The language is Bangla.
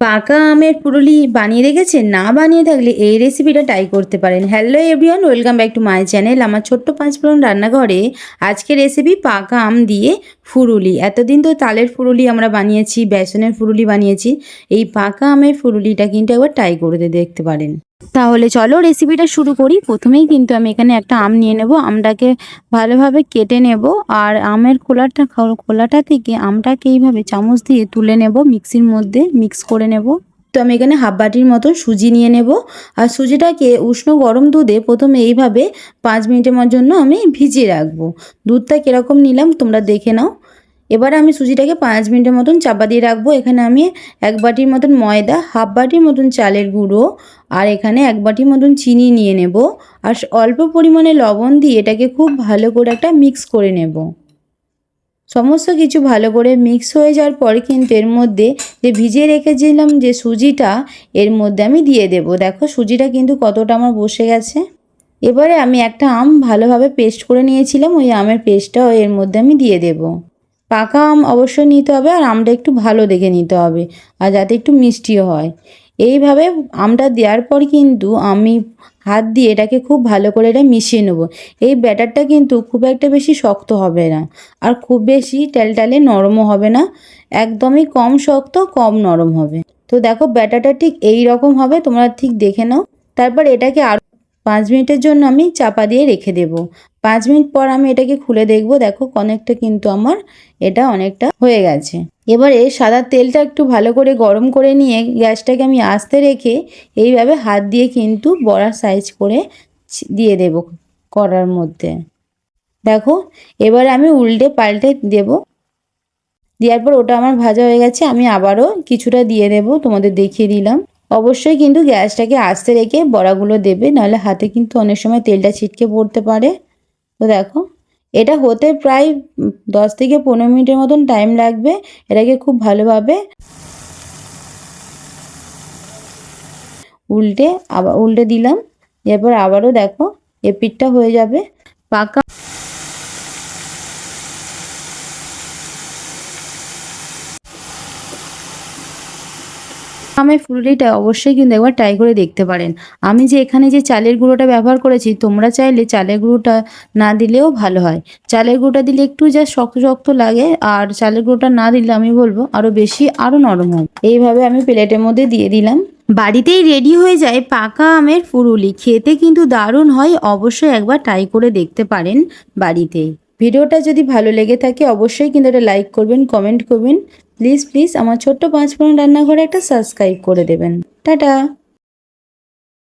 পাকা আমের পুরুলি বানিয়ে রেখেছেন? না বানিয়ে থাকলে এই রেসিপিটা ট্রাই করতে পারেন। Hello everyone welcome back to my channel আমার ছোট্ট পাঁচফোড়ন রান্নাঘরে আজকে রেসিপি পাকা আম দিয়ে ফুরুলি। এতদিন তো তালের ফুরুলি আমরা বানিয়েছি, বেসনের ফুরুলি বানিয়েছি। এই পাকা আমের ফুরুলিটা কিন্তু একবার ট্রাই করে দেখতে পারেন। তাহলে চলো রেসিপিটা শুরু করি। প্রথমেই কিন্তু আমি এখানে একটা আম নিয়ে নেব। আমটাকে ভালোভাবে কেটে নেব আর আমের খোলাটা খোলাটা থেকে আমটাকে এইভাবে চামচ দিয়ে তুলে নেব মিক্সির মধ্যে মিক্স করে নেব। তো আমি এখানে হাফ বাটির মতো সুজি নিয়ে নেব। আর সুজিটাকে উষ্ণ গরম দুধে প্রথমে এইভাবে পাঁচ মিনিটের জন্য আমি ভিজিয়ে রাখব। দুধটা কীরকম নিলাম তোমরা দেখে নাও। এবার আমি সুজিটাকে পাঁচ মিনিটের মতন চাপা দিয়ে রাখব। এখানে আমি এক বাটির মতন ময়দা, হাফ বাটির মতন চালের গুঁড়ো আর এখানে এক বাটির মতন চিনি নিয়ে নেব। আর অল্প পরিমাণে লবণ দিয়ে এটাকে খুব ভালো করে একটা মিক্স করে নেব। সমস্ত কিছু ভালো করে মিক্স হয়ে যাওয়ার পরে কিন্তু এর মধ্যে যে ভিজিয়ে রেখেছিলাম যে সুজিটা, এর মধ্যে আমি দিয়ে দেব। দেখো সুজিটা কিন্তু কতটা আমার বসে গেছে। এবারে আমি একটা আম ভালোভাবে পেস্ট করে নিয়েছিলাম। ওই আমের পেস্টটাও এর মধ্যে আমি দিয়ে দেবো। পাকা আম অবশ্যই নিতে হবে আর আমটা একটু ভালো দেখে নিতে হবে আর যাতে একটু মিষ্টিও হয়। এইভাবে আমটা দেওয়ার পর কিন্তু আমি হাত দিয়ে এটাকে খুব ভালো করে এটা মিশিয়ে নেব। এই ব্যাটারটা কিন্তু খুব একটা বেশি শক্ত হবে না আর খুব বেশি টেলটালে নরমও হবে না, একদমই কম শক্ত, কম নরম হবে। তো দেখো ব্যাটারটা ঠিক এই রকম হবে, তোমরা ঠিক দেখে নাও। তারপর এটাকে আর পাঁচ মিনিটের জন্য আমি চাপা দিয়ে রেখে দেব। পাঁচ মিনিট পর আমি এটাকে খুলে দেখব, দেখো অনেকটা কিন্তু আমার এটা অনেকটা হয়ে গেছে। এবারে সাদা তেলটা একটু ভালো করে গরম করে নিয়ে গ্যাসটাকে আমি আস্তে রেখে এইভাবে হাত দিয়ে কিন্তু বড়ার সাইজ করে দিয়ে দেব করার মধ্যে। দেখো, এবার আমি উল্টে পাল্টে দেব। দেওয়ার পর ওটা আমার ভাজা হয়ে গেছে, আমি আবারও কিছুটা দিয়ে দেব, তোমাদের দেখিয়ে দিলাম। অবশ্যই কিন্তু গ্যাসটাকে আস্তে রেখে বড়াগুলো দেবে, নাহলে হাতে কিন্তু অনেক সময় তেলটা ছিটকে পড়তে পারে। তো দেখো, এটা হতে প্রায় দশ থেকে পনেরো মিনিটের মতন টাইম লাগবে এটাকে খুব ভালোভাবে উল্টে আবার, উল্টে দিলাম। এরপর আবারও দেখো এপিটটা হয়ে যাবে। পাকা আমের ফুলুরিটা অবশ্যই কিন্তু একবার ট্রাই করে দেখতে পারেন। আমি যে এখানে যে চালের গুঁড়োটা ব্যবহার করেছি, তোমরা চাইলে চালের গুঁড়োটা না দিলেও ভালো হয়। চালের গুঁড়োটা দিলে একটু যা শক্ত শক্ত লাগে, আর চালের গুঁড়োটা না দিলে আমি বলব আরও বেশি আরও নরম হয়। এইভাবে আমি প্লেটের মধ্যে দিয়ে দিলাম। বাড়িতেই রেডি হয়ে যায় পাকা আমের ফুরুলি। খেতে কিন্তু দারুণ হয়, অবশ্যই একবার ট্রাই করে দেখতে পারেন বাড়িতেই ভিডিওটা যদি ভালো লেগে থাকে, অবশ্যই কিন্তু এটা লাইক করবেন কমেন্ট করবেন। প্লিজ প্লিজ আমার ছোট্ট পাঁচ ফোড়ন রান্নাঘরে একটা সাবস্ক্রাইব করে দেবেন। টাটা!